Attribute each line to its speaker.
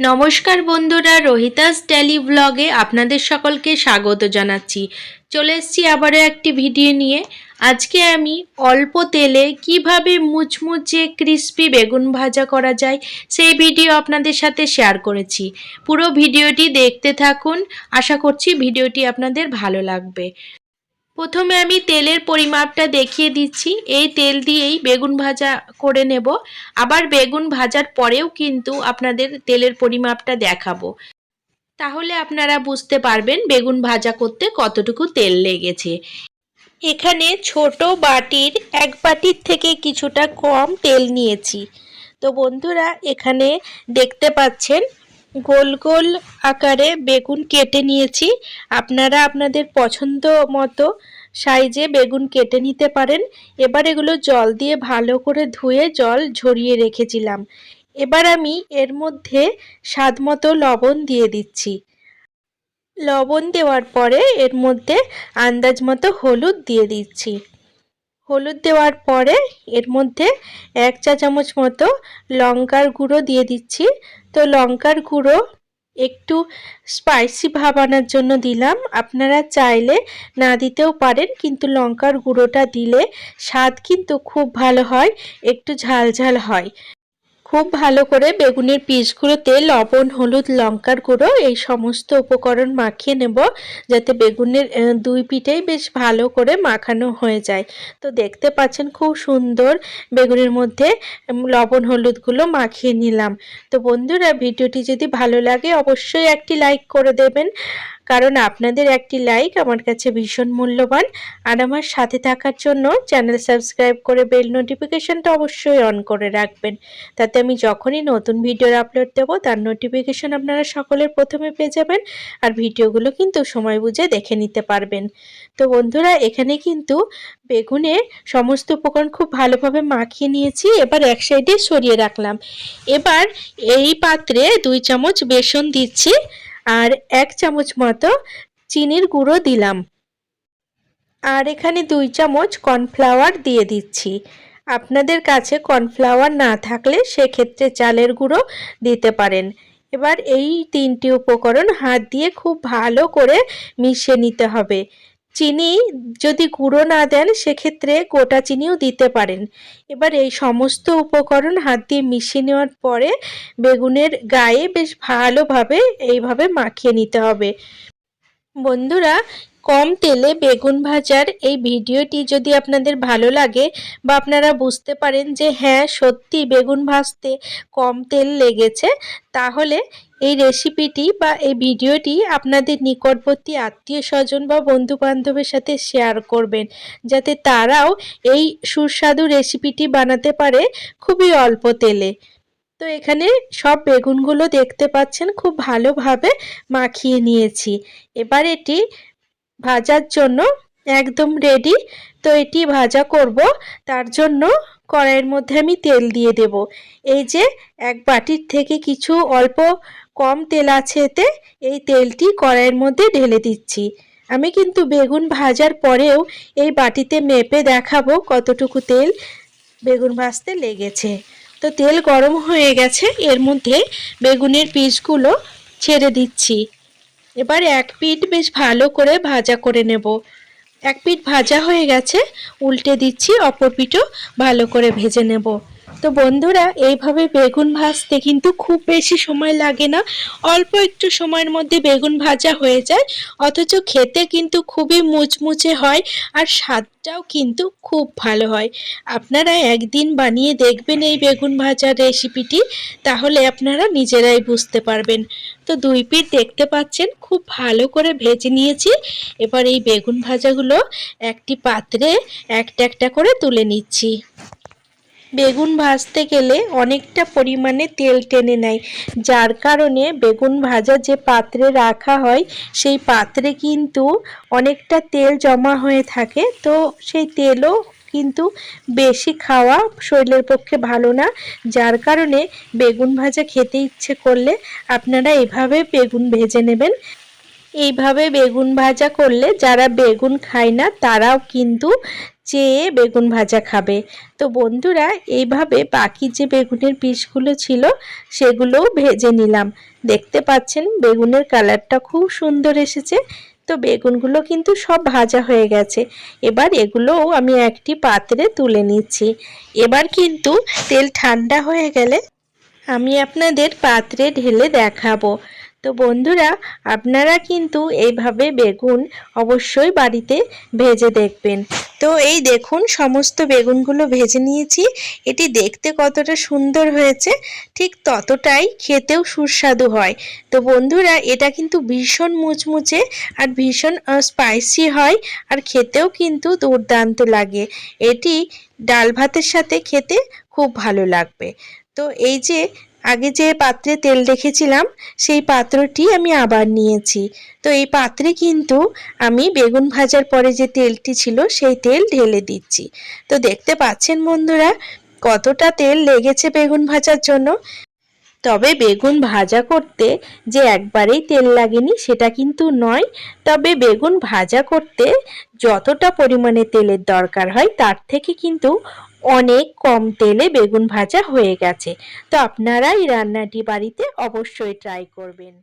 Speaker 1: নমস্কার বন্ধুরা, রোহিতাস ডেলি ব্লগে আপনাদের সকলকে স্বাগত জানাচ্ছি। চলে এসেছি আবারও একটি ভিডিও নিয়ে। আজকে আমি অল্প তেলে কীভাবে মুচমুচে ক্রিস্পি বেগুন ভাজা করা যায়, সেই ভিডিও আপনাদের সাথে শেয়ার করেছি। পুরো ভিডিওটি দেখতে থাকুন। আশা করছি ভিডিওটি আপনাদের ভালো লাগবে। প্রথমে আমি তেলের পরিমাপটা দেখিয়ে দিচ্ছি। এই তেল দিয়েই বেগুন ভাজা করে নেব। আবার বেগুন ভাজার পরেও কিন্তু আপনাদের তেলের পরিমাপটা দেখাবো। তাহলে আপনারা বুঝতে পারবেন বেগুন ভাজা করতে কতটুকু তেল লেগেছে। এখানে ছোট বাটির এক বাটির থেকে কিছুটা কম তেল নিয়েছি। তো বন্ধুরা, এখানে দেখতে পাচ্ছেন, গোল গোল আকারে বেগুন কেটে নিয়েছি। আপনারা আপনাদের পছন্দ মতো সাইজে বেগুন কেটে নিতে পারেন। এবার এগুলো জল দিয়ে ভালো করে ধুয়ে জল ঝরিয়ে রেখেছিলাম। এবার আমি এর মধ্যে স্বাদ মতো লবণ দিয়ে দিচ্ছি। লবণ দেওয়ার পরে এর মধ্যে আন্দাজ মতো হলুদ দিয়ে দিচ্ছি। হলুদ দেওয়ার পরে এর মধ্যে এক চা চামচ মতো লঙ্কার গুঁড়ো দিয়ে দিচ্ছি। তো লঙ্কার গুঁড়ো একটু স্পাইসি ভাব আনার জন্য দিলাম। আপনারা চাইলে না দিতেও পারেন, কিন্তু লঙ্কার গুঁড়োটা দিলে স্বাদ কিন্তু খুব ভালো হয়, একটু ঝাল ঝাল হয়। খুব ভালো করে বেগুনের পিসগুলোতে লবণ, হলুদ, লঙ্কার গুঁড়ো এই সমস্ত উপকরণ মাখিয়ে নেব যাতে বেগুনের দুই পিঠেই বেশ ভালো করে মাখানো হয়ে যায়। তো দেখতে পাচ্ছেন খুব সুন্দর বেগুনের মধ্যে লবণ হলুদগুলো মাখিয়ে নিলাম। তো বন্ধুরা, ভিডিওটি যদি ভালো লাগে, অবশ্যই একটি লাইক করে দেবেন। কারণ আপনাদের একটি লাইক আমার কাছে ভীষণ মূল্যবান। আর আমার সাথে থাকার জন্য চ্যানেল সাবস্ক্রাইব করে বেল নোটিফিকেশানটা অবশ্যই অন করে রাখবেন। তাতে আমি যখনই নতুন ভিডিওর আপলোড দেবো, তার নোটিফিকেশান আপনারা সকলের প্রথমে পেয়ে যাবেন আর ভিডিওগুলো কিন্তু সময় বুঝে দেখে নিতে পারবেন। তো বন্ধুরা, এখানে কিন্তু বেগুনের সমস্ত উপকরণ খুব ভালোভাবে মাখিয়ে নিয়েছি, এবার এক সাইডে সরিয়ে রাখলাম। এবার এই পাত্রে দুই চামচ বেসন দিচ্ছি। আর এক চামচ মতো চিনির গুঁড়ো দিলাম। আর এখানে দুই চামচ কর্নফ্লাওয়ার দিয়ে দিচ্ছি। আপনাদের কাছে কর্নফ্লাওয়ার না থাকলে সেক্ষেত্রে চালের গুঁড়ো দিতে পারেন। এবার এই তিনটি উপকরণ হাত দিয়ে খুব ভালো করে মিশিয়ে নিতে হবে। চিনি যদি গুঁড়ো না দেন, সেক্ষেত্রে গোটা চিনিও দিতে পারেন। এবার এই সমস্ত উপকরণ হাত দিয়ে মিশিয়ে নেওয়ার পরে বেগুনের গায়ে বেশ ভালোভাবে এইভাবে মাখিয়ে নিতে হবে। বন্ধুরা, কম তেলে বেগুন ভাজার এই ভিডিওটি যদি আপনাদের ভালো লাগে বা আপনারা বুঝতে পারেন যে হ্যাঁ সত্যি বেগুন ভাজতে কম তেল লেগেছে, তাহলে এই রেসিপিটি বা এই ভিডিওটি আপনাদের নিকটবর্তী আত্মীয় স্বজন বা বন্ধু বান্ধবের সাথে শেয়ার করবেন, যাতে তারাও এই সুস্বাদু রেসিপিটি বানাতে পারে খুবই অল্প তেলে। তো এখানে সব বেগুনগুলো দেখতে পাচ্ছেন, খুব ভালোভাবে মাখিয়ে নিয়েছি। এবার এটি ভাজার জন্য একদম রেডি তো এটি ভাজা করব, তার জন্য কড়াইয়ের মধ্যে আমি তেল দিয়ে দেব। এই যে এক বাটির থেকে কিছু অল্প কম তেল আছে এতে, এই তেলটি কড়াইয়ের মধ্যে ঢেলে দিচ্ছি। আমি কিন্তু বেগুন ভাজার পরেও এই বাটিতে মেপে দেখাবো কতটুকু তেল বেগুন ভাজতে লেগেছে। তো তেল গরম হয়ে গেছে, এর মধ্যে বেগুনের পিসগুলো ছেড়ে দিচ্ছি। এবার এক পিঠ বেশ ভালো করে ভাজা করে নেব। এক পিঠ ভাজা হয়ে গেছে, উল্টে দিচ্ছি, অপর পিঠও ভালো করে ভেজে নেব। তো বন্ধুরা, এইভাবে বেগুন ভাজতে কিন্তু খুব বেশি সময় লাগে না। অল্প একটু সময়ের মধ্যে বেগুন ভাজা হয়ে যায়। অথচ খেতে কিন্তু খুবই মুচমুচে হয় আর স্বাদটাও কিন্তু খুব ভালো হয়। আপনারা একদিন বানিয়ে দেখবেন এই বেগুন ভাজার রেসিপিটি, তাহলে আপনারা নিজেরাই বুঝতে পারবেন। তো দুই পিঠ দেখতে পাচ্ছেন, খুব ভালো করে ভেজে নিয়েছি। এবার এই বেগুন ভাজাগুলো একটি পাত্রে একটা একটা করে তুলে নিচ্ছি। বেগুন ভাজতে গেলে অনেকটা পরিমাণে তেল টেনে নেয়। যার কারণে বেগুন ভাজা যে পাত্রে রাখা হয়, সেই পাত্রে কিন্তু অনেকটা তেল জমা হয়ে থাকে। তো সেই তেলও কিন্তু বেশি খাওয়া শরীরের পক্ষে ভালো না। যার কারণে বেগুন ভাজা খেতে ইচ্ছে করলে আপনারা এভাবে বেগুন ভেজে নেবেন। এইভাবে বেগুন ভাজা করলে যারা বেগুন খায় না, তারাও কিন্তু চেয়ে বেগুন ভাজা খাবে। তো বন্ধুরা, এইভাবে বাকি যে বেগুনের পিসগুলো ছিল, সেগুলোও ভেজে নিলাম। দেখতে পাচ্ছেন, বেগুনের কালারটা খুব সুন্দর এসেছে। তো বেগুনগুলো কিন্তু সব ভাজা হয়ে গেছে। এবার এগুলোও আমি একটি পাত্রে তুলে নিচ্ছি। এবার কিন্তু তেল ঠান্ডা হয়ে গেলে আমি আপনাদের পাত্রে ঢেলে দেখাবো। তো বন্ধুরা, আপনারা কিন্তু এইভাবে বেগুন অবশ্যই বাড়িতে ভেজে দেখবেন। তো এই দেখুন, সমস্ত বেগুনগুলো ভেজে নিয়েছি। এটি দেখতে কতটা সুন্দর হয়েছে, ঠিক ততটাই খেতেও সুস্বাদু হয়। তো বন্ধুরা, এটা কিন্তু ভীষণ মুচমুচে আর ভীষণ স্পাইসি হয় আর খেতেও কিন্তু দুর্দান্ত লাগে। এটি ডাল ভাতের সাথে খেতে খুব ভালো লাগবে। তো এই যে আগে যে পাত্রে তেল রেখেছিলাম সেই পাত্রটি আমি আবার নিয়েছি। তো এই পাত্রে কিন্তু আমি বেগুন ভাজার পরে যে তেলটি ছিল, সেই তেল ঢেলে দিচ্ছি। তো দেখতে পাচ্ছেন বন্ধুরা, কতটা তেল লেগেছে বেগুন ভাজার জন্য। তবে বেগুন ভাজা করতে যে একবারেই তেল লাগেনি, সেটা কিন্তু নয়। তবে বেগুন ভাজা করতে যতটা পরিমাণে তেলের দরকার হয়, তার থেকে কিন্তু অনেক কম তেলে বেগুন ভাজা হয়ে গেছে। তো আপনারা এই রান্নাটি বাড়িতে অবশ্যই ট্রাই করবেন।